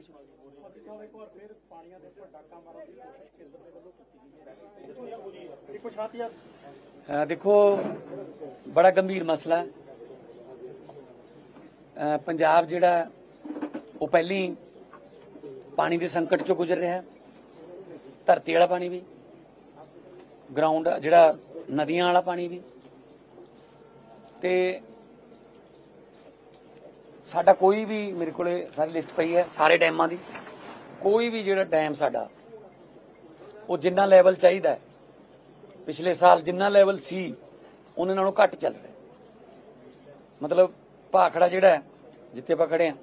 ਬਾਰਿਸ਼ ਅਸੀਂ ਸਾਹਿਬ ਇੱਕ ਵਾਰ ਫਿਰ ਪਾਣੀਆਂ ਦੇ ਉੱਪਰ ਡਾਕਾ ਮਾਰਨ ਦੀ ਕੋਸ਼ਿਸ਼ ਕੇਂਦਰ ਦੇ ਵੱਲੋਂ ਕੀਤੀ ਗਈ ਹੈ। ਯਾਰ ਅ, ਦੇਖੋ ਬੜਾ ਗੰਭੀਰ ਮਸਲਾ। ਹੈ ਪੰਜਾਬ ਜਿਹੜਾ ਹੈ, ਉਹ ਪਹਿਲੀ ਪਾਣੀ ਦੇ ਸੰਕਟ ਚੋਂ ਗੁਜ਼ਰ ਰਿਹਾ ਹੈ। ਧਰਤੀ ਵਾਲਾ ਪਾਣੀ ਵੀ ਗਰਾਊਂਡ ਜਿਹੜਾ ਨਦੀਆਂ ਵਾਲਾ ਪਾਣੀ ਵੀ। ਤੇ ਸਾਡਾ ਕੋਈ ਵੀ ਮੇਰੇ ਕੋਲੇ ਸਾਰੀ ਲਿਸਟ ਪਈ ਹੈ ਸਾਰੇ ਡੈਮਾਂ ਦੀ। ਕੋਈ ਵੀ ਜਿਹੜਾ ਡੈਮ ਸਾਡਾ, ਉਹ ਜਿੰਨਾ ਲੈਵਲ ਚਾਹੀਦਾ ਹੈ, ਪਿਛਲੇ ਸਾਲ ਜਿੰਨਾ ਲੈਵਲ ਸੀ, ਉਹਨਾਂ ਨਾਲੋਂ ਘੱਟ ਚੱਲ ਰਿਹਾ ਮਤਲਬ ਭਾਖੜਾ ਜਿਹੜਾ ਜਿੱਥੇ ਆਪਾਂ ਖੜੇ ਆ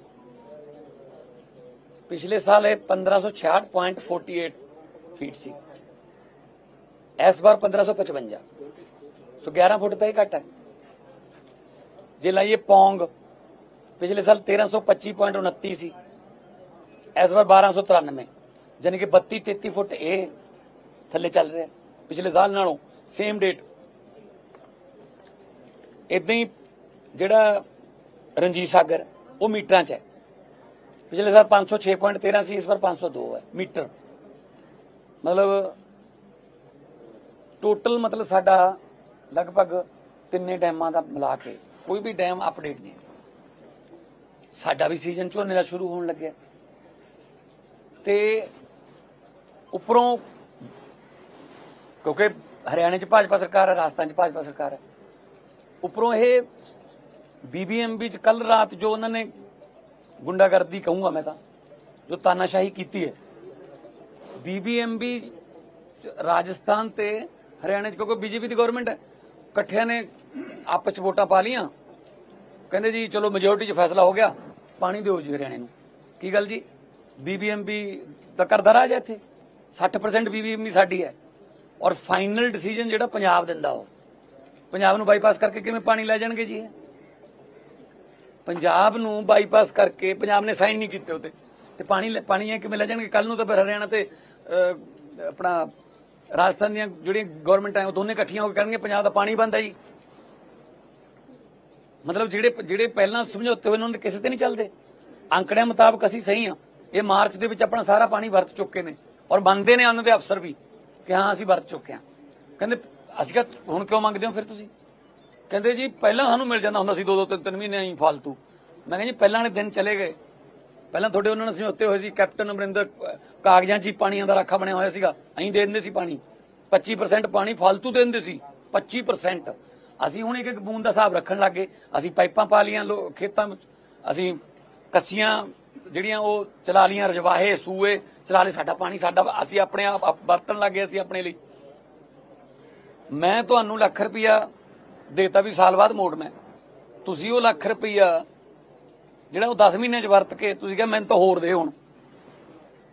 ਪਿਛਲੇ ਸਾਲ ਇਹ 1566.48 ਫੀਟ ਸੀ। ਇਸ ਵਾਰ 1555 ਸੋ 11 ਫੁੱਟ ਤਾਂ ਹੀ ਘੱਟ ਹੈ। ਜੇ ਲਾਈਏ ਪੌਂਗ ਪਿਛਲੇ ਸਾਲ 1325.29 ਸੀ ਇਸ ਵਾਰ 1293 ਯਾਨੀ ਕਿ 32 33 ਫੁੱਟ ਇਹ ਥੱਲੇ ਚੱਲ ਰਿਹਾ। ਪਿਛਲੇ ਸਾਲ ਨਾਲੋਂ ਸੇਮ ਡੇਟ ਇਦਾਂ ਹੀ ਜਿਹੜਾ ਰਣਜੀਤ ਸਾਗਰ, ਉਹ ਮੀਟਰਾਂ 'ਚ ਹੈ। ਪਿਛਲੇ ਸਾਲ 506.13 ਸੀ ਇਸ ਵਾਰ 502 ਹੈ, ਮੀਟਰ। ਮਤਲਬ ਟੋਟਲ ਮਤਲਬ ਸਾਡਾ ਲਗਭਗ ਤਿੰਨੇ ਡੈਮਾਂ ਦਾ ਮਿਲਾ ਕੇ, ਕੋਈ ਵੀ ਡੈਮ ਅਪਡੇਟ ਨਹੀਂ ਸਾਡਾ ਵੀ ਸੀਜ਼ਨ ਝੋਨੇ ਦਾ ਸ਼ੁਰੂ ਹੋਣ ਲੱਗਿਆ। ਤੇ ਉੱਪਰੋਂ ਕਿਉਂਕਿ ਹਰਿਆਣੇ 'ਚ ਭਾਜਪਾ ਸਰਕਾਰ ਹੈ, ਰਾਜਸਥਾਨ 'ਚ ਭਾਜਪਾ ਸਰਕਾਰ ਹੈ। ਉੱਪਰੋਂ ਇਹ ਬੀਬੀਐਮਬੀ 'ਚ ਕੱਲ ਰਾਤ ਜੋ ਉਹਨਾਂ ਨੇ ਗੁੰਡਾਗਰਦੀ ਕਹੂੰਗਾ ਮੈਂ ਤਾਂ, ਜੋ ਤਾਨਾਸ਼ਾਹੀ ਕੀਤੀ ਹੈ। ਬੀਬੀਐਮਬੀ ਰਾਜਸਥਾਨ ਤੇ ਹਰਿਆਣੇ 'ਚ ਕਿਉਂਕਿ ਬੀਜੇਪੀ ਦੀ ਗਵਰਨਮੈਂਟ ਹੈ, ਇਕੱਠਿਆਂ ਨੇ ਆਪਸ 'ਚ ਵੋਟਾਂ ਪਾ ਲੀਆਂ ਕਹਿੰਦੇ ਜੀ, ਚਲੋ ਮੈਜੋਰਟੀ 'ਚ ਫੈਸਲਾ ਹੋ ਗਿਆ, ਪਾਣੀ ਦਿਓ ਜੀ ਹਰਿਆਣੇ ਨੂੰ। ਕੀ ਗੱਲ ਜੀ? ਬੀਬੀਐਮਬੀ ਦਾ ਕਰਦਾ ਰਾਜ ਹੈ ਇੱਥੇ? 60% ਬੀਬੀਐਮਬੀ ਸਾਡੀ ਹੈ। ਔਰ ਫਾਈਨਲ ਡਿਸੀਜਨ ਜਿਹੜਾ ਪੰਜਾਬ ਦਿੰਦਾ ਉਹ। ਪੰਜਾਬ ਨੂੰ ਬਾਈਪਾਸ ਕਰਕੇ ਕਿਵੇਂ ਪਾਣੀ ਲੈ ਜਾਣਗੇ ਜੀ ਪੰਜਾਬ ਨੂੰ ਬਾਈਪਾਸ ਕਰਕੇ ਪੰਜਾਬ ਨੇ ਸਾਈਨ ਨਹੀਂ ਕੀਤੇ ਉਤੇ ਤੇ ਪਾਣੀ ਲੈ- ਪਾਣੀ ਹੈ ਕਿਵੇਂ ਲੈ ਜਾਣਗੇ? ਕੱਲ ਨੂੰ ਤਾਂ ਫਿਰ ਹਰਿਆਣਾ ਤੇ ਆਪਣਾ ਰਾਜਸਥਾਨ ਦੀਆਂ ਜਿਹੜੀਆਂ ਗਵਰਨਮੈਂਟਾਂ ਉਹ ਦੋਨੇ ਇਕੱਠੀਆਂ ਹੋ ਕੇ ਕਹਿਣਗੇ ਪੰਜਾਬ ਦਾ ਪਾਣੀ ਬੰਦ ਹੈ ਜੀ। ਮਤਲਬ ਜਿਹੜੇ ਜਿਹੜੇ ਪਹਿਲਾਂ ਸਮਝੌਤੇ ਹੋਏ ਉਹਨਾਂ ਦੇ ਕਿਸੇ ਤੇ ਨਹੀਂ ਚੱਲਦੇ। ਅੰਕੜਿਆਂ ਮੁਤਾਬਕ ਅਸੀਂ ਸਹੀ ਆ ਇਹ ਮਾਰਚ ਦੇ ਵਿੱਚ ਆਪਣਾ ਸਾਰਾ ਪਾਣੀ ਵਰਤ ਚੁੱਕੇ ਨੇ ਔਰ ਬੰਦੇ ਨੇ ਉਹਨਾਂ ਦੇ ਅਫਸਰ ਵੀ ਕਿ ਹਾਂ, ਅਸੀਂ ਵਰਤ ਚੁੱਕੇ ਆ ਕਹਿੰਦੇ, ਅਸੀਂ ਕਿ ਹੁਣ ਕਿਉਂ ਮੰਗਦੇ ਹੋ ਫਿਰ ਤੁਸੀਂ? ਕਹਿੰਦੇ ਜੀ, ਪਹਿਲਾਂ ਸਾਨੂੰ ਮਿਲ ਜਾਂਦਾ ਹੁੰਦਾ ਸੀ ਦੋ ਦੋ ਤਿੰਨ ਤਿੰਨ ਮਹੀਨੇ ਹੀ ਫालतू ਮੈਂ ਕਹਿੰਦਾ ਜੀ, ਪਹਿਲਾਂ ਵਾਲੇ ਦਿਨ ਚਲੇ ਗਏ। ਪਹਿਲਾਂ ਤੁਹਾਡੇ ਉਹਨਾਂ ਨੇ ਸਮਝੌਤੇ ਹੋਏ ਸੀ, ਕੈਪਟਨ ਅਮਰਿੰਦਰ ਕਾਗਜ਼ਾਂ 'ਚ ਹੀ ਪਾਣੀਆਂ ਦਾ ਰਾਖਾ ਬਣਿਆ ਹੋਇਆ ਸੀਗਾ। ਅਸੀਂ ਦੇ ਦਿੰਦੇ ਸੀ ਪਾਣੀ। 25% ਪਾਣੀ ਫालतू ਦੇ ਦਿੰਦੇ ਸੀ। 25% ਅਸੀਂ ਹੁਣ ਇੱਕ ਇੱਕ ਬੂੰਦ ਦਾ ਹਿਸਾਬ ਰੱਖਣ ਲੱਗੇ ਅਸੀਂ ਪਾਈਪਾਂ ਪਾ ਲੀਆਂ ਲੋ- ਖੇਤਾਂ ਵਿੱਚ। ਅਸੀਂ ਕੱਸੀਆਂ ਜਿਹੜੀਆਂ ਉਹ ਚਲਾ ਲੀਆਂ ਰਜਵਾਹੇ, ਸੂਏ, ਚਲਾ ਲਏ। ਸਾਡਾ ਪਾਣੀ, ਸਾਡਾ ਅਸੀਂ ਆਪਣੇ ਆਪ ਆਪ ਵਰਤਣ ਲੱਗੇ ਅਸੀਂ ਆਪਣੇ ਲਈ। ਮੈਂ ਤੁਹਾਨੂੰ ਲੱਖ ਰੁਪਇਆ ਦੇਤਾ ਵੀ ਸਾਲ ਬਾਅਦ ਮੋੜ ਮੈਂ ਤੁਸੀਂ ਉਹ ਲੱਖ ਰੁਪਇਆ ਜਿਹੜਾ ਉਹ 10 ਮਹੀਨੇ ਚ ਵਰਤ ਕੇ ਤੁਸੀਂ ਕਿਹਾ ਮੈਨੂੰ ਤਾਂ ਹੋਰ ਦੇ ਹੁਣ।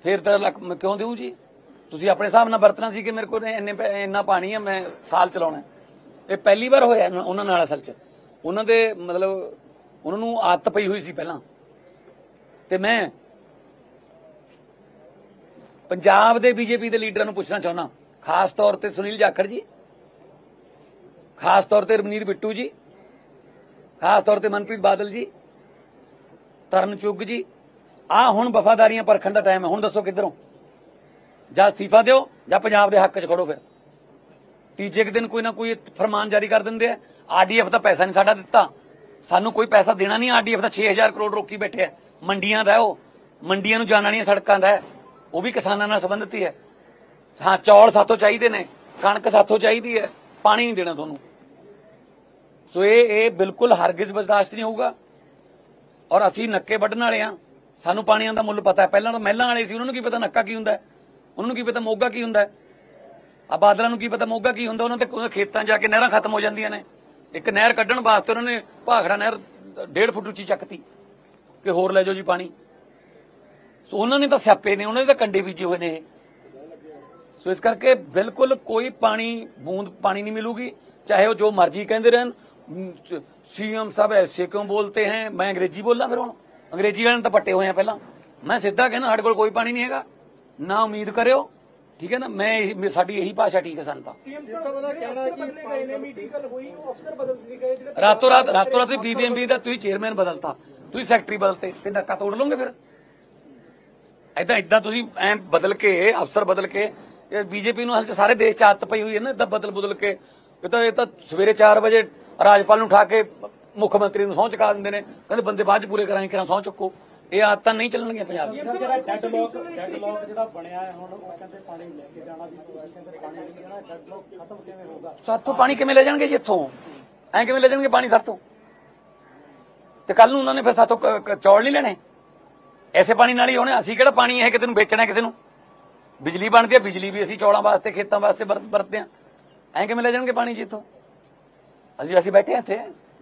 ਫਿਰ ਤਾਂ ਲੱਖ, ਮੈਂ ਕਿਉਂ ਦੇਉ ਜੀ? ਤੁਸੀਂ ਆਪਣੇ ਹਿਸਾਬ ਨਾਲ ਵਰਤਣਾ ਸੀ ਕਿ ਮੇਰੇ ਕੋਲ ਇੰਨੇ ਇੰਨਾ ਪਾਣੀ ਹੈ, ਮੈਂ ਸਾਲ ਚਲਾਉਣਾ ਇਹ ਪਹਿਲੀ ਵਾਰ ਹੋਇਆ ਉਹਨਾਂ ਨਾਲ ਅਸਲ ਚ। ਉਹਨਾਂ ਦੇ ਮਤਲਬ ਉਹਨਾਂ ਨੂੰ ਆਦਤ ਪਈ ਹੋਈ ਸੀ ਪਹਿਲਾਂ। ਤੇ ਮੈਂ ਪੰਜਾਬ ਦੇ ਬੀਜੇਪੀ ਦੇ ਲੀਡਰਾਂ ਨੂੰ ਪੁੱਛਣਾ ਚਾਹੁੰਦਾ। ਖਾਸ ਤੌਰ ਤੇ ਸੁਨੀਲ ਜਾਖੜ ਜੀ, ਖਾਸ ਤੌਰ ਤੇ ਰਮਨੀਤ ਬਿੱਟੂ ਜੀ, ਖਾਸ ਤੌਰ ਤੇ ਮਨਪ੍ਰੀਤ ਬਾਦਲ ਜੀ, ਤਰਨ ਚੁੱਗ ਜੀ। ਆ ਹੁਣ ਵਫਾਦਾਰੀਆਂ ਪਰਖਣ ਦਾ ਟਾਈਮ ਹੈ। ਹੁਣ ਦੱਸੋ ਕਿੱਧਰੋਂ? ਜਾਂ ਅਸਤੀਫਾ ਦਿਓ ਜਾਂ ਪੰਜਾਬ ਦੇ ਹੱਕ 'ਚ ਖੜੋ ਫਿਰ। ਤੀਜੇ ਕੁ ਦਿਨ ਕੋਈ ਨਾ ਕੋਈ ਫਰਮਾਨ ਜਾਰੀ ਕਰ ਦਿੰਦੇ ਆ। ਆਰਡੀਐਫ ਦਾ ਪੈਸਾ ਨਹੀਂ ਸਾਡਾ ਦਿੱਤਾ। ਸਾਨੂੰ ਕੋਈ ਪੈਸਾ ਦੇਣਾ ਨਹੀਂ। ਆਰਡੀਐਫ ਦਾ 6000 ਕਰੋੜ ਰੋਕੀ ਬੈਠੇ ਆ। ਮੰਡੀਆਂ ਦਾ ਉਹ। ਮੰਡੀਆਂ ਨੂੰ ਜਾਣ ਵਾਲੀਆਂ ਸੜਕਾਂ ਦਾ ਉਹ ਵੀ ਕਿਸਾਨਾਂ ਨਾਲ ਸੰਬੰਧਿਤ ਹੀ ਹੈ। ਹਾਂ, ਚੌਲ ਸਾਥੋਂ ਚਾਹੀਦੇ ਨੇ। ਕਣਕ ਸਾਥੋਂ ਚਾਹੀਦੀ ਹੈ। ਪਾਣੀ ਨਹੀਂ ਦੇਣਾ ਤੁਹਾਨੂੰ। ਸੋ ਇਹ ਇਹ ਬਿਲਕੁਲ ਹਰਗਿਜ਼ ਬਰਦਾਸ਼ਤ ਨਹੀਂ ਹੋਊਗਾ। ਔਰ ਅਸੀਂ ਨੱਕੇ ਵੱਢਣ ਵਾਲੇ ਆ ਸਾਨੂੰ ਪਾਣੀਆਂ ਦਾ ਮੁੱਲ ਪਤਾ ਹੈ। ਪਹਿਲਾਂ ਤਾਂ ਮਹਿਲਾਂ ਵਾਲੇ ਸੀ। ਉਹਨਾਂ ਨੂੰ ਕੀ ਪਤਾ ਨੱਕਾ ਕੀ ਹੁੰਦਾ ਉਹਨਾਂ ਨੂੰ ਕੀ ਪਤਾ ਮੋਗਾ ਕੀ ਹੁੰਦਾ ਆ ਬਾਦਲਾਂ ਨੂੰ ਕੀ ਪਤਾ ਮੋਗਾ ਕੀ ਹੁੰਦਾ, ਉਹਨਾਂ ਤੇ ਖੇਤਾਂ ਜਾ ਕੇ ਨਹਿਰਾਂ ਖਤਮ ਹੋ ਜਾਂਦੀਆਂ ਨੇ। ਇੱਕ ਨਹਿਰ ਕੱਢਣ ਵਾਸਤੇ ਉਹਨਾਂ ਨੇ ਭਾਖੜਾ ਨਹਿਰ 1.5 ਫੁੱਟ ਉੱਚੀ ਚੱਕਤੀ ਕਿ ਹੋਰ ਲੈ ਜਾਓ ਜੀ ਪਾਣੀ। ਸੋ ਉਹਨਾਂ ਨੇ ਤਾਂ ਸਿਆਪੇ ਨੇ, ਉਹਨਾਂ ਦੇ ਤਾਂ ਕੰਡੇ ਬੀਜੇ ਹੋਏ ਨੇ ਇਹ। ਸੋ ਇਸ ਕਰਕੇ ਬਿਲਕੁਲ ਕੋਈ ਪਾਣੀ, ਬੂੰਦ ਪਾਣੀ ਨਹੀਂ ਮਿਲੂਗੀ, ਚਾਹੇ ਉਹ ਜੋ ਮਰਜ਼ੀ ਕਹਿੰਦੇ ਰਹਿਣ। ਸੀਐਮ ਸਾਹਿਬ ਐਸੇ ਕਿਉਂ ਬੋਲਤੇ ਹੈ? ਮੈਂ ਅੰਗਰੇਜ਼ੀ ਬੋਲਾਂ ਫਿਰ ਹੁਣ। ਅੰਗਰੇਜ਼ੀ ਵਾਲਿਆਂ ਨੂੰ ਤਾਂ ਪੱਟੇ ਹੋਏ ਆ ਪਹਿਲਾਂ। ਮੈਂ ਸਿੱਧਾ ਕਹਿੰਦਾ, ਸਾਡੇ ਕੋਲ ਕੋਈ ਪਾਣੀ ਨਹੀਂ ਹੈਗਾ। ਨਾ ਉਮੀਦ ਕਰਿਓ ਠੀਕ ਹੈ ਨਾ? ਮੈਂ ਸਾਡੀ ਇਹੀ ਭਾਸ਼ਾ ਠੀਕ ਹੈ ਸਾਨੂੰ ਤਾਂ। ਸੀਐਮ ਸਾਹਿਬ ਦਾ ਕਹਿਣਾ ਹੈ ਕਿ ਗਏ ਨੇ ਮੀਟਿੰਗ ਕੱਲ ਹੋਈ ਉਹ ਅਫਸਰ ਬਦਲ ਦਿੱਤੇ ਗਏ ਜਿਹੜੇ ਰਾਤੋਂ ਰਾਤ ਰਾਤੋਂ ਰਾਤ ਬੀਬੀਐਮਬੀ ਦਾ ਤੁਸੀਂ ਚੇਅਰਮੈਨ ਬਦਲਤਾ। ਤੁਸੀਂ ਸੈਕਟਰੀ ਬਦਲਤੇ ਤੇ ਨੱਕਾ ਤੋੜ ਲਓਗੇ ਫਿਰ? ਏਦਾਂ ਏਦਾਂ ਤੁਸੀਂ ਐ ਬਦਲ ਕੇ ਅਫਸਰ ਬਦਲ ਕੇ ਇਹ ਬੀਜੇਪੀ ਨੂੰ ਹਾਲ ਚ ਸਾਰੇ ਦੇਸ਼ ਚ ਆਦਤ ਪਈ ਹੋਈ ਹੈ ਨਾ ਏਦਾਂ ਬਦਲ ਬਦਲ ਕੇ। ਇਹ ਤਾਂ ਇਹ ਤਾਂ ਸਵੇਰੇ 4 ਵਜੇ ਰਾਜਪਾਲ ਨੂੰ ਉਠਾ ਕੇ ਮੁੱਖ ਮੰਤਰੀ ਨੂੰ ਸਹੁੰ ਚੁਕਾ ਦਿੰਦੇ ਨੇ। ਕਹਿੰਦੇ ਬੰਦੇ ਬਾਅਦ ਚ ਪੂਰੇ ਕਰਾਂਗੇ ਕਿਰਾਂ ਸਹੁੰ ਚੁੱਕੋ। ਇਹ ਆਦਤਾਂ ਨਹੀਂ ਚੱਲਣਗੀਆਂ ਪੰਜਾਬ 'ਚ ਜਿਹੜਾ ਡੈਡਲੌਕ ਡੈਡਲੌਕ ਜਿਹੜਾ ਬਣਿਆ ਹੈ ਹੁਣ ਉਹ ਕਹਿੰਦੇ ਪਾਣੀ ਲੈ ਕੇ ਜਾਣਾ ਵੀ ਤੁਸੀਂ ਕਹਿੰਦੇ ਪਾਣੀ ਨਹੀਂ ਜਾਣਾ ਡੈਡਲੌਕ ਖਤਮ ਕਿਵੇਂ ਹੋਊਗਾ? ਪਾਣੀ ਕਿਵੇਂ ਲੈ ਜਾਣਗੇ ਜੀ ਇੱਥੋਂ? ਐ ਕਿਵੇਂ ਲੈ ਜਾਣਗੇ ਪਾਣੀ ਸਾਤੋਂ ਤੇ ਕੱਲ ਨੂੰ ਉਹਨਾਂ ਨੇ ਫਿਰ ਕ- ਚੌਲ ਨਹੀਂ ਲੈਣੇ? ਐਸੇ ਪਾਣੀ ਨਾਲ ਹੀ ਹੋਣੇ। ਅਸੀਂ ਕਿਹੜਾ ਪਾਣੀ ਇਹ ਕਿਤੇ ਨੂੰ ਵੇਚਣਾ ਕਿਸੇ ਨੂੰ? ਬਿਜਲੀ ਬਣਦੀ ਹੈ ਬਿਜਲੀ ਵੀ ਅਸੀਂ ਚੌਲਾਂ ਵਾਸਤੇ ਖੇਤਾਂ ਵਾਸਤੇ ਵਰਤ- ਵਰਤਦੇ ਆ ਐ ਕਿਵੇਂ ਲੈ ਜਾਣਗੇ ਪਾਣੀ ਜੀ ਇੱਥੋਂ? ਅਸੀਂ ਅਸੀਂ ਬੈਠੇ ਹਾਂ ਇੱਥੇ।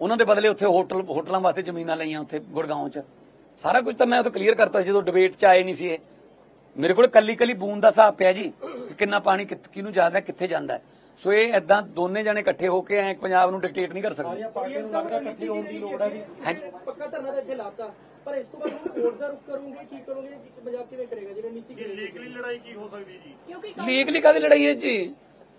ਉਹਨਾਂ ਦੇ ਬਦਲੇ ਉੱਥੇ ਹੋਟਲ ਹੋਟਲਾਂ ਵਾਸਤੇ ਜ਼ਮੀਨਾਂ ਲਈਆਂ ਉੱਥੇ ਗੁੜਗਾਉਂ 'ਚ। ਸਾਰਾ ਕੁਝ ਤਾਂ ਮੈਂ ਉਹ ਤੋਂ ਕਲੀਅਰ ਕਰਤਾ ਸੀ ਜਦੋਂ ਡਿਬੇਟ 'ਚ ਆਏ ਨਹੀਂ ਸੀ ਇਹ। ਮੇਰੇ ਕੋਲ ਕੱਲੀ ਕੱਲੀ ਬੂੰਦ ਦਾ ਹਿਸਾਬ ਪਿਆ ਜੀ ਕਿ ਕਿੰਨਾ ਪਾਣੀ ਕਿਹਨੂੰ ਜਾਂਦਾ ਕਿੱਥੇ ਜਾਂਦਾ। ਸੋ ਇਹ ਐਦਾਂ ਦੋਨੇ ਜਣੇ ਇਕੱਠੇ ਹੋ ਕੇ ਐ ਪੰਜਾਬ ਨੂੰ ਡਿਕਟੇਟ ਨਹੀਂ ਕਰ ਸਕਦੇ। ਪਾਰਟੀਆਂ ਨੂੰ ਲੱਗਦਾ ਇਕੱਠੀ ਹੋਣ ਦੀ ਲੋੜ ਹੈ ਜੀ। ਹਾਂਜੀ। ਪੱਕਾ ਧਰਨਾ ਤਾਂ ਇੱਥੇ ਲਾਤਾ। ਪਰ ਇਸ ਤੋਂ ਬਾਅਦ ਹੁਣ ਕੋਰਟ ਦਾ ਰੁਖ ਕਰੋਗੇ ਕੀ ਕਰੋਗੇ? ਕਿ ਪੰਜਾਬ ਕਿਵੇਂ ਕਰੇਗਾ? ਜਿਹੜਾ ਨੀਤੀ ਲੀਗਲੀ ਲੜਾਈ ਕੀ ਹੋ ਸਕਦੀ ਜੀ? ਕਿਉਂਕਿ ਲੀਗਲੀ ਕਾਦੀ ਲੜਾਈ ਹੈ ਜੀ?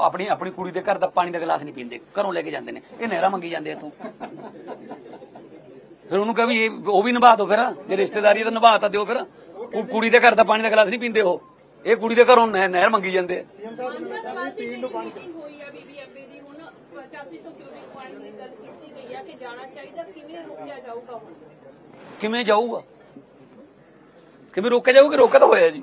ਆਪਣੀ ਆਪਣੀ ਕੁੜੀ ਦੇ ਘਰ ਦਾ ਪਾਣੀ ਦਾ ਗਲਾਸ ਨਹੀਂ ਪੀਂਦੇ। ਘਰੋਂ ਲੈ ਕੇ ਜਾਂਦੇ ਨੇ। ਇਹ ਨਹਿਰਾ ਮੰਗੀ ਜਾਂਦੇ ਇੱਥੋਂ। ਫਿਰ ਉਹਨੂੰ ਕਹ ਵੀ ਇਹ ਉਹ ਵੀ ਨਿਭਾ ਦਿਓ ਫਿਰ। ਜੇ ਰਿਸ਼ਤੇਦਾਰੀ ਤਾਂ ਨਿਭਾ ਤਾਂ ਦਿਓ ਫਿਰ। ਉਹ ਕੁੜੀ ਦੇ ਘਰ ਦਾ ਪਾਣੀ ਦਾ ਗਲਾਸ ਨਹੀਂ ਪੀਂਦੇ ਉਹ। ਇਹ ਕੁੜੀ ਦੇ ਘਰੋਂ ਨਹਿ- ਨਹਿਰ ਮੰਗੀ ਜਾਂਦੇ ਆ। ਪੰਜ ਬਾਅਦ ਦੀ ਜਿਹੜੀ ਮੀਟਿੰਗ ਹੋਈ ਹੈ ਬੀਬੀਐਮਬੀ ਦੀ। ਹੁਣ 8500 ਕਿਊਬਿਕ ਪਾਣੀ ਦੀ ਗੱਲ ਕੀਤੀ ਗਈ ਹੈ ਕਿ ਜਾਣਾ ਚਾਹੀਦਾ? ਕਿਵੇਂ ਰੋਕਿਆ ਜਾਊਗਾ ਹੁਣ? ਕਿਵੇਂ ਜਾਊਗਾ? ਕਿਵੇਂ ਰੋਕਿਆ ਜਾਊਗਾ ਕਿ ਰੋਕਿਆ ਤਾਂ ਹੋਇਆ ਜੀ।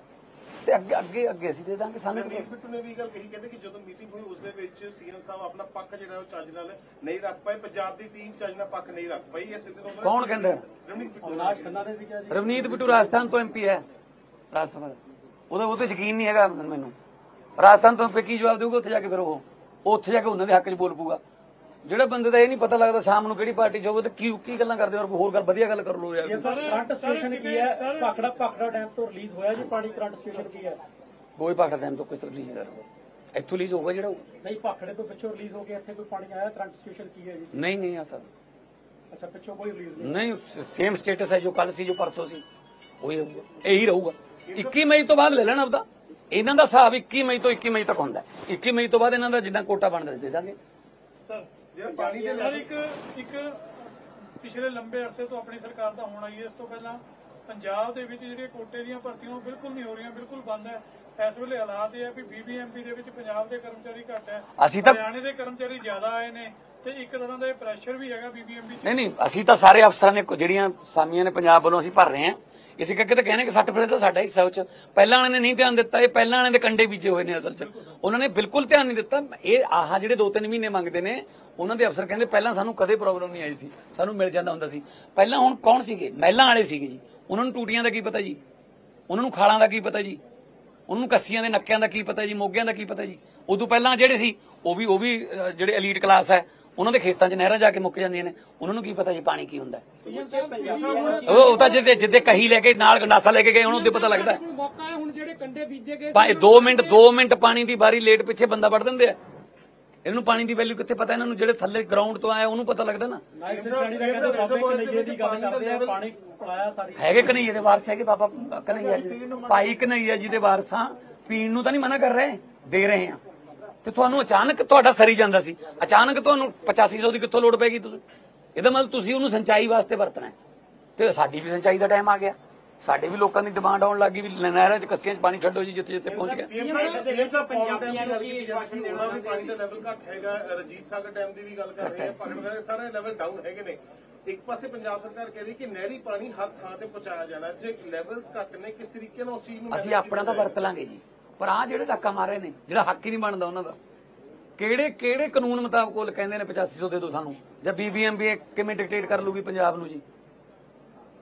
ਤੇ ਅੱਗੇ ਅੱਗੇ ਅੱਗੇ ਅਸੀਂ ਦੇ ਦਾਂਗੇ ਸਾਨੂੰ ਰਣਜੀਤ ਬਿੱਟੂ ਨੇ ਵੀ ਗੱਲ ਕਹੀ ਕਹਿੰਦੇ ਕਿ ਜਦੋਂ ਮੀਟਿੰਗ ਹੋਈ ਉਸ ਦੇ ਵਿੱਚ ਸੀਐਮ ਸਾਹਿਬ ਆਪਣਾ ਪੱਖ ਜਿਹੜਾ ਉਹ ਚੱਜ ਨਾਲ ਨਹੀਂ ਰੱਖ ਪਾਏ। ਪੰਜਾਬ ਦੀ ਟੀਮ ਚੱਜ ਨਾਲ ਪੱਖ ਨਹੀਂ ਰੱਖ ਪਾਈ ਇਹ ਸਿੱਧੇ ਤੋਂ ਕੌਣ ਕਹਿੰਦਾ? ਰਣਜੀਤ ਬਿੱਟੂ ਅਵਨਾਸ਼ ਖੰਨਾ ਨੇ ਵੀ ਕਿਹਾ ਜੀ। ਰਵਨੀਤ ਬਿੱਟੂ ਰਾਜਸਥਾਨ ਤੋਂ ਐਮਪੀ ਹੈ ਰਾਜ ਸਭਾ ਦਾ ਉਹਦਾ ਉਹ ਤੇ ਯਕੀਨ ਨਹੀਂ ਹੈਗਾ ਮੈਨੂੰ। ਰਾਜਸਥਾਨ ਤੋਂ MP ਕੀ ਜਵਾਬ ਦੇਊਗਾ? ਉੱਥੇ ਜਾ ਕੇ ਫਿਰ ਉਹ ਉਹ ਉੱਥੇ ਜਾ ਕੇ ਉਹਨਾਂ ਦੇ ਹੱਕ 'ਚ ਬੋਲ ਪੂਗਾ ਜਿਹੜਾ ਬੰਦੇ ਦਾ ਇਹ ਨਹੀਂ ਪਤਾ ਲੱਗਦਾ ਸ਼ਾਮ ਨੂੰ ਕਿਹੜੀ ਪਾਰਟੀ ਹੋਵੇ ਤੇ ਕੀ ਕੀ ਗੱਲਾਂ ਕਰਦੇ ਔਰ ਹੋਰ ਗੱਲ ਵਧੀਆ ਗੱਲ ਕਰ ਲੋ ਯਾਰ ਕਰੰਟ ਸਟੇਸ਼ਨ ਕੀ ਹੈ? ਭਾਖੜਾ ਭਾਖੜਾ ਡੈਮ ਤੋਂ ਰਿਲੀਜ਼ ਹੋਇਆ ਜੀ ਪਾਣੀ ਕਰੰਟ ਸਟੇਸ਼ਨ ਕੀ ਹੈ? ਕੋਈ ਪਾਕੜ ਟਾਈਮ ਤੋਂ ਕੋਈ ਰਿਲੀਜ਼ ਕਰ ਇੱਥੋਂ ਰਿਲੀਜ਼ ਹੋਊਗਾ ਜਿਹੜਾ। ਨਹੀਂ ਭਾਖੜੇ ਤੋਂ ਪਿੱਛੋਂ ਰਿਲੀਜ਼ ਹੋ ਕੇ ਇੱਥੇ ਕੋਈ ਪਾਣੀ ਆਇਆ ਕਰੰਟ ਸਟੇਸ਼ਨ ਕੀ ਹੈ ਜੀ? ਨਹੀਂ ਨਹੀਂ ਆ ਸਰ। ਅੱਛਾ ਪਿੱਛੋਂ ਕੋਈ ਰਿਲੀਜ਼ ਨਹੀਂ ਨਹੀਂ ਸੇਮ ਸਟੇਟਸ ਹੈ ਜੋ ਕੱਲ ਸੀ ਜੋ ਪਰਸੋਂ ਸੀ। ਉਹੀ ਰਹੂਗਾ ਇਹੀ ਰਹੂਗਾ। 21 ਮਈ ਤੋਂ ਬਾਅਦ ਲੈ ਲੈਣਾ ਆਪਦਾ। ਇਹਨਾਂ ਦਾ ਹਿਸਾਬ 21 ਮਈ ਤੋਂ 21 ਮਈ ਤੱਕ ਹੁੰਦਾ। ਹੈ। 21 ਮਈ ਤੋਂ ਬਾਅਦ ਇਹਨਾਂ ਦਾ ਜਿੰਨਾ ਕੋਟਾ ਬਣਦਾ ਦੇ ਦਾਂਗੇ। ਜਿਹੜਾ ਪਾਣੀ ਦੇ ਇੱਕ ਇੱਕ ਪਿਛਲੇ ਲੰਬੇ ਅਰਸੇ ਤੋਂ ਆਪਣੀ ਸਰਕਾਰ ਦਾ ਹੋਣਾ ਹੀ ਹੈ। ਇਸ ਤੋਂ ਪਹਿਲਾਂ ਪੰਜਾਬ ਦੇ ਵਿੱਚ ਜਿਹੜੀਆਂ ਕੋਟੇ ਦੀਆਂ ਭਰਤੀਆਂ ਉਹ ਬਿਲਕੁਲ ਨਹੀਂ ਹੋ ਰਹੀਆਂ ਬਿਲਕੁਲ ਬੰਦ ਹੈ। ਇਸ ਵੇਲੇ ਹਾਲਾਤ ਇਹ ਹੈ ਵੀ ਬੀਬੀਐਮਪੀ ਦੇ ਵਿੱਚ ਪੰਜਾਬ ਦੇ ਕਰਮਚਾਰੀ ਘੱਟ ਹੈ ਅਸੀਂ ਤਾਂ- ਹਰਿਆਣੇ ਦੇ ਕਰਮਚਾਰੀ ਜ਼ਿਆਦਾ ਆਏ ਨੇ ਤੇ ਇੱਕ ਤਰ੍ਹਾਂ ਦਾ ਇਹ ਪ੍ਰੈਸ਼ਰ ਵੀ ਹੈਗਾ ਬੀਬੀਐਮਬੀ ਨਹੀਂ ਨਹੀਂ ਅਸੀਂ ਤਾਂ ਸਾਰੇ ਅਫਸਰਾਂ ਨੇ ਜਿਹੜੀਆਂ ਸਾਮੀਆਂ ਨੇ ਪੰਜਾਬ ਵੱਲੋਂ ਅਸੀਂ ਭਰ ਰਹੇ ਹਾਂ। ਇਸੇ ਕਰਕੇ ਤਾਂ ਕਹਿੰਦੇ ਕਿ 60% ਤਾਂ ਸਾਡਾ ਹਿੱਸਾ ਉਹ ਚ। ਪਹਿਲਾਂ ਵਾਲਿਆਂ ਨੇ ਨਹੀਂ ਧਿਆਨ ਦਿੱਤਾ ਇਹ ਪਹਿਲਾਂ ਵਾਲਿਆਂ ਦੇ ਕੰਡੇ ਬੀਜੇ ਹੋਏ ਨੇ ਅਸਲ ਚ। ਉਹਨਾਂ ਨੇ ਬਿਲਕੁਲ ਧਿਆਨ ਨਹੀਂ ਦਿੱਤਾ। ਇਹ ਆਹ ਜਿਹੜੇ 2-3 ਮਹੀਨੇ ਮੰਗਦੇ ਨੇ ਉਹਨਾਂ ਦੇ ਅਫਸਰ ਕਹਿੰਦੇ ਪਹਿਲਾਂ ਸਾਨੂੰ ਕਦੇ ਪ੍ਰੋਬਲਮ ਨਹੀਂ ਆਈ ਸੀ। ਸਾਨੂੰ ਮਿਲ ਜਾਂਦਾ ਹੁੰਦਾ ਸੀ। ਪਹਿਲਾਂ ਹੁਣ ਕੌਣ ਸੀਗੇ? ਮਹਿਲਾਂ ਵਾਲੇ ਸੀਗੇ ਜੀ। ਉਹਨਾਂ ਨੂੰ ਟੂਟੀਆਂ ਦਾ ਕੀ ਪਤਾ ਜੀ? ਉਹਨਾਂ ਨੂੰ ਖਾਲਾਂ ਦਾ ਕੀ ਪਤਾ ਜੀ? ਉਹਨੂੰ ਕੱਸੀਆਂ ਦੇ ਨੱਕਿਆਂ ਦਾ ਕੀ ਪਤਾ ਜੀ ਮੋਗਿਆਂ ਦਾ ਕੀ ਪਤਾ ਜੀ ਉਦੋਂ ਪਹਿਲਾਂ ਜਿਹੜੇ ਸੀ ਉਹ ਵੀ ਉਹ ਵੀ ਜਿਹੜੇ ਐਲੀਟ ਕਲਾਸ ਹੈ ਉਹਨਾਂ ਦੇ ਖੇਤਾਂ 'ਚ ਨਹਿਰਾਂ ਜਾ ਕੇ ਮੁੱਕ ਜਾਂਦੀਆਂ ਨੇ ਉਹਨਾਂ ਨੂੰ ਕੀ ਪਤਾ ਜੀ ਪਾਣੀ ਕੀ ਹੁੰਦਾ। ਉਹ ਉਹ ਤਾਂ ਜਿੱਦੇ ਜਿੱਦੇ ਕਹੀ ਲੈ ਕੇ ਨਾਲ ਗੰਡਾਸਾ ਲੈ ਕੇ ਗਏ ਉਹਨੂੰ ਉਹਦੇ ਪਤਾ ਲੱਗਦਾ। ਮੌਕਾ ਹੈ ਹੁਣ ਜਿਹੜੇ ਕੰਡੇ ਬੀਜੇ ਗਏ ਭਾਵੇਂ 2 ਮਿੰਟ 2 ਮਿੰਟ ਪਾਣੀ ਦੀ ਬਾਰੀ ਲੇਟ ਪਿੱਛੇ ਬੰਦਾ ਵੜ ਦਿੰਦੇ ਆ ਇਹਨੂੰ ਪਾਣੀ ਦੀ ਵੈਲਿਊ ਕਿੱਥੇ ਪਤਾ ਇਹਨਾਂ ਨੂੰ? ਜਿਹੜੇ ਥੱਲੇ ਗਰਾਊਂਡ ਤੋਂ ਆਏ ਉਹਨੂੰ ਪਤਾ ਲੱਗਦਾ ਨਾ। ਨਾਈਟ ਸਿਰਫ ਦਾ ਕਹਿੰਦੇ ਬਾਬੇ ਕਨਈਏ ਦੀ ਗੱਲ ਕਰਦੇ ਆ ਪਾਣੀ ਪੜਾਇਆ ਸਾਰੀ। ਹੈਗੇ ਕਨਈਏ ਦੇ ਵਾਰਸ ਹੈਗੇ ਬਾਬਾ ਕਨਈਆ ਜੀ ਭਾਈ ਕਨਈਆ ਜੀ ਦੇ ਵਾਰਸਾਂ ਪੀਣ ਨੂੰ ਤਾਂ ਨਹੀਂ ਮਨਾ ਕਰ ਰਹੇ ਦੇ ਰਹੇ ਆ। ਤੇ ਤੁਹਾਨੂੰ ਅਚਾਨਕ ਤੁਹਾਡਾ ਸਰੀ ਜਾਂਦਾ ਸੀ। ਅਚਾਨਕ ਤੁਹਾਨੂੰ 8500 ਦੀ ਕਿੱਥੋਂ ਲੋੜ ਪੈਗੀ ਤੁਸੀਂ? ਇਹਦਾ ਮਤਲਬ ਤੁਸੀਂ ਉਹਨੂੰ ਸਿੰਚਾਈ ਵਾਸਤੇ ਵਰਤਣਾ ਤੇ ਸਾਡੀ ਵੀ ਸਿੰਚਾਈ ਦਾ ਟਾਈਮ ਆ ਗਿਆ। ਸਾਡੇ ਵੀ ਲੋਕਾਂ ਦੀ ਡਿਮਾਂਡ ਆਉਣ ਲੱਗੀ ਵੀ ਨਹਿਰਾਂ 'ਚ ਕੱਸੀਆਂ 'ਚ ਪਾਣੀ ਛੱਡੋ ਜੀ ਜਿੱਥੇ ਜਿੱਥੇ ਪਹੁੰਚ ਗਿਆ। ਸੀਐਮ ਸਾਹਿਬ ਸੀਐਮ ਸਾਹਿਬ ਪੰਜਾਬੀਆਂ ਨੂੰ ਕੀ ਜਾਂਦੀ ਹੋਣਾ ਵੀ ਪਾਣੀ ਦਾ ਲੈਵਲ ਘੱਟ ਹੈਗਾ ਰਜੀਤ ਸਾਗਰ ਡੈਮ ਦੀ ਵੀ ਗੱਲ ਕਰ ਰਹੇ ਆ ਭਗਤ ਦੇ ਸਾਰੇ ਲੈਵਲ ਡਾਊਨ ਹੈਗੇ ਨੇ। ਇੱਕ ਪਾਸੇ ਪੰਜਾਬ ਸਰਕਾਰ ਕਹਿ ਰਹੀ ਕਿ ਨਹਿਰੀ ਪਾਣੀ ਹਰ ਥਾਂ ਤੇ ਪਹੁੰਚਾਇਆ ਜਾਣਾ ਜੇ ਲੈਵਲਸ ਘੱਟ ਨੇ ਕਿਸ ਤਰੀਕੇ ਨਾਲ ਉਸ ਚੀਜ਼ ਨੂੰ ਅਸੀਂ ਆਪਣਾ ਤਾਂ ਵਰਤ ਲਾਂਗੇ ਜੀ ਪਰ ਆ ਜਿਹੜੇ ਧੱਕਾ ਮਾਰੇ ਨੇ ਜਿਹੜਾ ਹੱਕ ਹੀ ਨਹੀਂ ਬਣਦਾ ਉਹਨਾਂ ਦਾ। ਕਿਹੜੇ ਕਿਹੜੇ ਕਾਨੂੰਨ ਮੁਤਾਬਕ ਉਹ ਕਹਿੰਦੇ ਨੇ 8500 ਦੇ ਦਿਓ ਸਾਨੂੰ ਜਾਂ ਬੀਬੀਐਮਬੀ ਕਿਵੇਂ ਡਿਕਟੇਟ ਕਰ ਲੂਗੀ ਪੰਜਾਬ ਨੂੰ ਜੀ?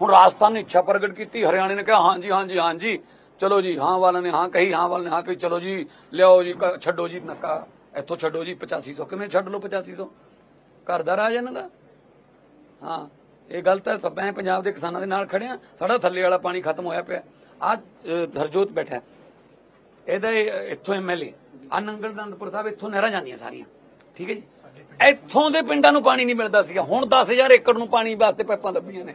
ਹੁਣ ਰਾਜਸਥਾਨ ਨੇ ਇੱਛਾ ਪ੍ਰਗਟ ਕੀਤੀ, ਹਰਿਆਣੇ ਨੇ ਕਿਹਾ ਹਾਂਜੀ ਹਾਂਜੀ ਹਾਂਜੀ ਚਲੋ ਜੀ, ਹਾਂ ਵਾਲਿਆਂ ਨੇ ਹਾਂ ਕਹੀ, ਹਾਂ ਵਾਲਿਆਂ ਨੇ ਹਾਂ ਕਹੀ, ਚਲੋ ਜੀ, ਲਿਆਓ ਜੀ ਛੱਡੋ ਜੀ, ਨੱਕਾ। ਇੱਥੋਂ ਛੱਡੋ ਜੀ 8500 ਕਿਵੇਂ ਛੱਡ ਲਓ 8500 ਘਰ ਦਾ ਰਾਜ ਇਹਨਾਂ ਦਾ? ਹਾਂ, ਇਹ ਗਲਤ ਤਾਂ ਮੈਂ ਪੰਜਾਬ ਦੇ ਕਿਸਾਨਾਂ ਦੇ ਨਾਲ ਖੜਿਆ, ਸਾਡਾ ਥੱਲੇ ਵਾਲਾ ਪਾਣੀ ਖਤਮ ਹੋਇਆ ਪਿਆ। ਆ ਹਰਜੋਤ ਬੈਠਾ। ਹੈ। ਇਹਦਾ ਇਹ- ਇੱਥੋਂ ਐਮਐਲਏ ਆ ਨੰਗਲ ਦੰਦਪੁਰ ਸਾਹਿਬ, ਇੱਥੋਂ ਨਹਿਰਾਂ ਜਾਂਦੀਆਂ ਸਾਰੀਆਂ। ਠੀਕ ਹੈ ਜੀ? ਇੱਥੋਂ ਦੇ ਪਿੰਡਾਂ ਨੂੰ ਪਾਣੀ ਨਹੀਂ ਮਿਲਦਾ ਸੀਗਾ। ਹੁਣ 10000 ਏਕੜ ਨੂੰ ਪਾਣੀ ਵਾਸਤੇ ਪਾਈਪਾਂ ਲੱਭੀਆਂ ਨੇ।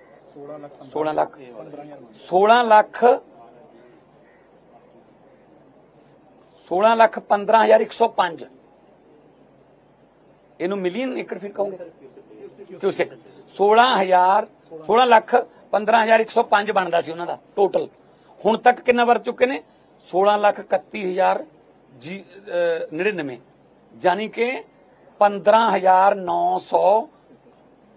16 ਲੱਖ 16 ਲੱਖ। 16 ਲੱਖ 16 ਲੱਖ 15105 ਇਹਨੂੰ ਮਿਲੀਅਨ ਏਕੜ ਫਿਰ ਕਹੋਗੇ? ਕਿਊਸੈਕ 16000 16 ਲੱਖ 15105 ਬਣਦਾ ਸੀ ਉਹਨਾਂ ਦਾ ਟੋਟਲ ਹੁਣ ਤੱਕ ਕਿੰਨਾ ਵਰ ਚੁੱਕੇ ਨੇ? 16 ਲੱਖ 31000 ਜੀ ਅਹ, 99 ਯਾਨੀ ਕਿ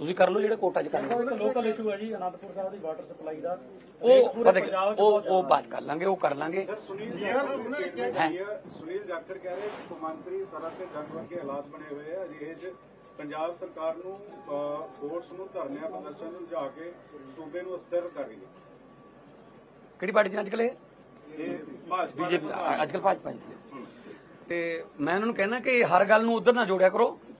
ਤੁਸੀਂ ਕਰ ਲਓ ਜਿਹੜੇ ਕੋਰਟਾਂ 'ਚ ਕਰਨਾ ਇੱਕ ਲੋਕਲ ਇਸ਼ੂ ਹੈ ਜੀ ਅਨੰਦਪੁਰ ਸਾਹਿਬ ਦੀ ਵਾਟਰ ਸਪਲਾਈ ਦਾ। ਉਹ ਪਤਾ ਕੀ- ਉਹ ਉਹ ਬਾਤ ਕਰ ਲਾਂਗੇ ਉਹ ਕਰ ਲਾਂਗੇ। ਸੁਨੀਲ ਜਾਖੜ ਨੇ ਕਿਹਾ ਕਿ ਸੁਨੀਲ ਜਾਖੜ ਕਹਿ ਰਹੇ ਕਿ ਮੰਤਰੀ ਸਰਹੱਦ ਤੇ ਜੰਗ ਵਰਗੇ ਹਾਲਾਤ ਬਣੇ ਹੋਏ ਆ। ਅਜਿਹੇ 'ਚ ਪੰਜਾਬ ਸਰਕਾਰ ਨੂੰ ਫੋਰਸ ਨੂੰ ਧਰਨਿਆਂ ਪ੍ਰਦਰਸ਼ਨ ਨੂੰ ਲਿਜਾ ਕੇ ਸੂਬੇ ਨੂੰ ਅਸਥਿਰ ਕਰ ਰਹੀ ਹੈ। ਕਿਹੜੀ ਪਾਰਟੀ ਚ ਅੱਜ ਕੱਲ੍ਹ ਇਹ? ਭਾਜਪਾ ਬੀਜੇਪੀ। ਅੱਜ ਕੱਲ ਭਾਜਪਾ ਜੀ ਤੇ ਮੈਂ ਉਹਨਾਂ ਨੂੰ ਕਹਿਣਾ ਕਿ ਹਰ ਗੱਲ ਨੂੰ ਉਧਰ ਨਾ ਜੋੜਿਆ ਕਰੋ।